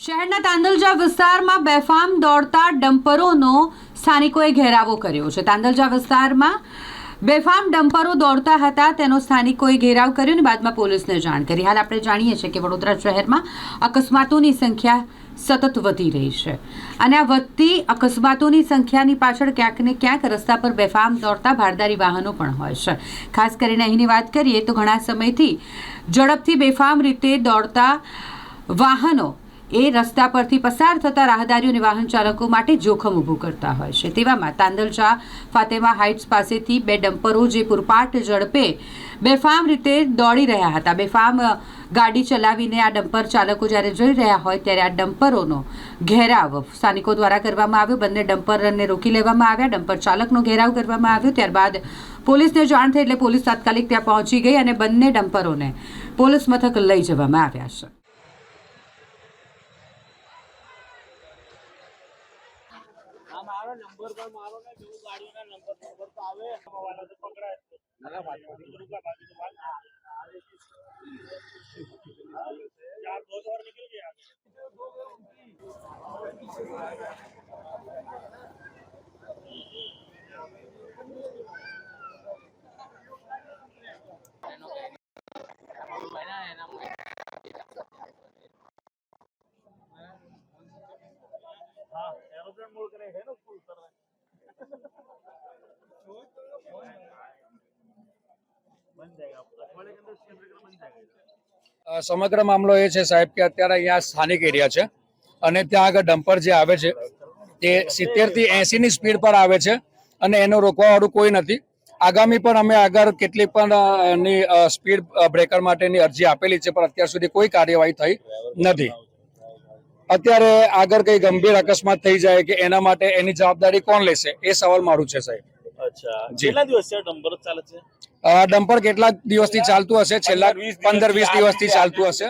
શહેરના તાંદલજા વિસ્તારમાં બેફામ દોડતા ડમ્પરોનો સ્થાનિકોએ ઘેરાવો કર્યો છે. તાંદલજા વિસ્તારમાં બેફામ ડમ્પરો દોડતા હતા, તેનો સ્થાનિકોએ ઘેરાવ કર્યો અને બાદમાં પોલીસને જાણ કરી. હાલ આપણે જાણીએ છીએ કે વડોદરા શહેરમાં અકસ્માતોની સંખ્યા સતત વધી રહી છે અને આ વધતી અકસ્માતોની સંખ્યાની પાછળ ક્યાંક ને ક્યાંક રસ્તા પર બેફામ દોડતા ભારદારી વાહનો પણ હોય છે. ખાસ કરીને અહીંની વાત કરીએ તો ઘણા સમયથી ઝડપથી બેફામ રીતે દોડતા વાહનો એ રસ્તા પરથી પસાર થતા રાહદારીઓ અને વાહન ચાલકો માટે જોખમ ઊભું કરતા હોય છે. તેવામાં તાંદલચા ફાતેમા હાઇટ્સ પાસેથી બે ડમ્પરો જે પૂરપાટ ઝડપે બેફામ રીતે દોડી રહ્યા હતા. બેફામ ગાડી ચલાવીને આ ડમ્પર ચાલકો જ્યારે જઈ રહ્યા હોય ત્યારે આ ડમ્પરોનો ઘેરાવ સ્થાનિકો દ્વારા કરવામાં આવ્યો. બંને ડમ્પરને રોકી લેવામાં આવ્યા. ડમ્પર ચાલકનો ઘેરાવ કરવામાં આવ્યો. ત્યારબાદ પોલીસને જાણ થઈ એટલે પોલીસ તાત્કાલિક ત્યાં પહોંચી ગઈ અને બંને ડમ્પરોને પોલીસ મથક લઈ જવામાં આવ્યા છે. આ મારો નંબર પર મારો ને જો ગાડીના નંબર નંબર તો આવે તો પકડાય ના ના વાત તો રૂપિયા બાકી તો સમગ્ર મામલો એ છે સાહેબ કે અત્યારે અહીંયા સ્થાનિક એરિયા છે અને ત્યાં આગળ ડમ્પર જે આવે છે તે સિત્તેરથી એસી ની સ્પીડ પર આવે છે અને એનો રોકવા વાળું કોઈ નથી. આગામી પણ અમે આગળ કેટલી પણ એની સ્પીડ બ્રેકર માટેની અરજી આપેલી છે પણ અત્યાર સુધી કોઈ કાર્યવાહી થઈ નથી. અત્યારે આગળ કઈ ગંભીર અકસ્માત થઈ જાય કે એના માટે એની જવાબદારી કોણ લેશે? એ સવાલ મારું છે સાહેબ. અચ્છા. કેટલા દિવસ છે ડમ્બર ચાલે છે? ડમ્પર કેટલા દિવસથી ચાલતું હશે? છેલ્લા પંદર વીસ દિવસથી ચાલતું હશે?